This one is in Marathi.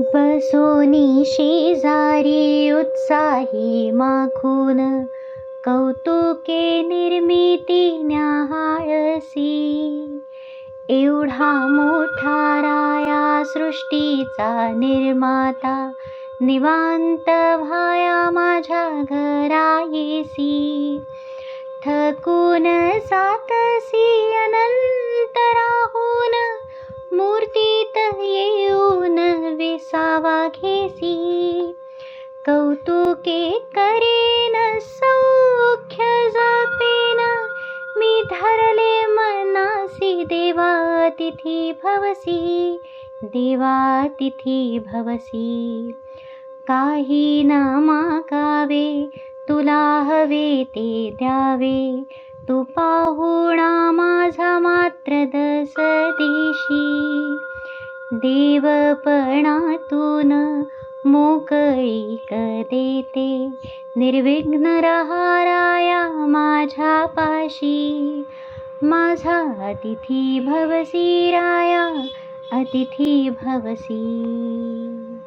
बसोनी शेजारी उत्साही माखून कौतुके निर्मिती न्याहाळसी. एवढा मोठा राया सृष्टीचा निर्माता निवांत भाया माझ्या घरायसी. थकून सात वाघेसी घेसी. कौतुके करेन सौख्य जापेना. मी धरले मनासी देवातिथी भवसी. देवातिथी भवसी. काही ना मागावे तुला हवे ते द्यावे. तू पाहुणा माझा मात्र दस दिशी देवपणातून मोकळीक देते निर्विघ्न रहाराया माझ्या पाशी माझा अतिथी भवसी राया अतिथी भवसी.